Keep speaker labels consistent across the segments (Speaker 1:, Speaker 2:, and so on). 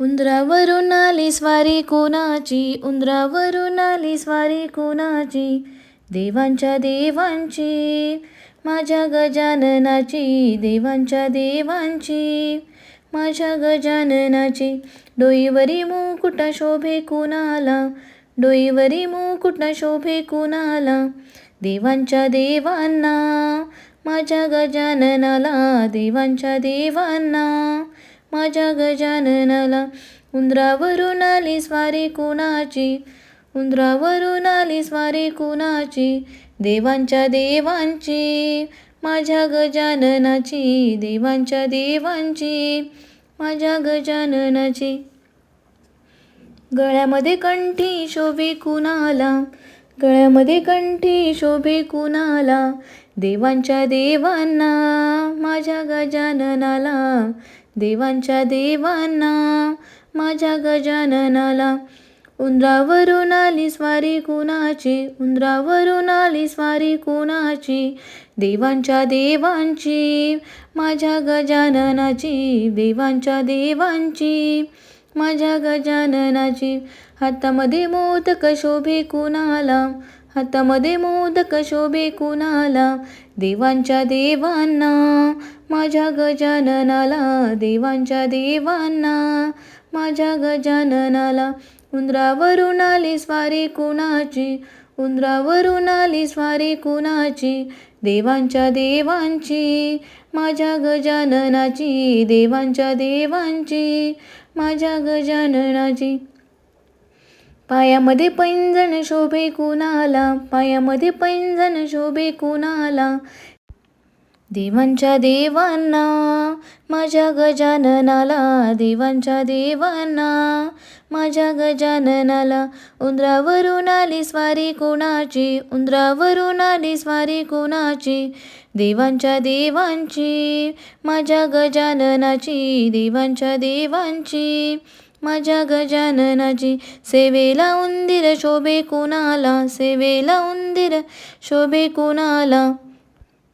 Speaker 1: उंदरावरून आली स्वारी कोणाची? उंदरावरून आली स्वारी कोणाची? देवांच्या देवांची. माझ्या गजाननाची देवांच्या देवांची. माझ्या गजाननाची. डोईवरी मुकुट शोभे कुणाला? डोईवरी मुकुट शोभे कुणाला? देवांच्या देवांना. माझ्या गजाननाला देवांच्या देवांना. माझ्या गजाननाला. उंदरावरून आली स्वारी कुणाची? उंदरावरून आली स्वारी कुणाची? देवांच्या देवांची. माझ्या गजाननाची देवांच्या देवांची. माझ्या गजाननाची. गळ्यामध्ये कंठी शोभे कुणाला? गळ्यामध्ये कंठी शोभे कुणाला? देवांच्या देवांना माझ्या गजाननाला. देवांच्या देवांना माझ्या गजाननाला. उंदरावरून आली स्वारी कुणाची? उंदरावरून आली स्वारी कुणाची? देवांच्या देवांची माझ्या गजाननाची. देवांच्या देवांची माझ्या गजाननाची. हातामध्ये मोदक शोभे कुणाला? हातामध्ये मोदक शोभे कुणाला? देवांच्या देवांना. माझ्या गजाननाला. देवांच्या देवांना. माझ्या गजाननाला. उंदरावरून आली स्वारी कुणाची? उंदरावरून आली स्वारी कुणाची? देवांच्या देवांची. माझ्या गजाननाची. देवांच्या देवांची. माझ्या गजाननाची. पायामध्ये पैंजण शोभे कुणाला? पायामध्ये पैंजण शोभे कुणाला? देवांच्या देवांना माझ्या गजाननाला. देवांच्या देवांना माझ्या गजाननाला. उंदरावरून आली स्वारी कोणाची? उंदरावरून आली स्वारी कोणाची? देवांच्या देवांची माझ्या गजाननाची. देवांच्या देवांची माझ्या गजाननाची सेवेला उंदीर शोभे कोणाला? सेवेला उंदीर शोभे कोणाला?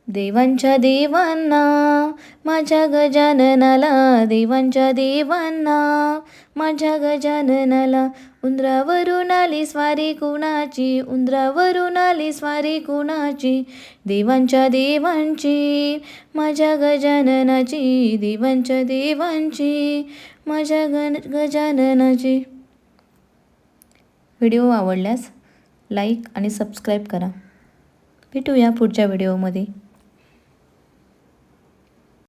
Speaker 1: देवांच्या देवांना माझ्या गजाननाला देवांच्या देवांना माझ्या गजाननाला. उंदरावरून आली स्वारी कुणाची? उंदरावरून आली स्वारी कुणाची? देवांच्या देवांची. माझ्या गजाननाची देवांच्या देवांची. माझ्या गण गजाननाची. व्हिडिओ आवडल्यास लाईक आणि सबस्क्राईब करा. भेटूया पुढच्या व्हिडिओमध्ये.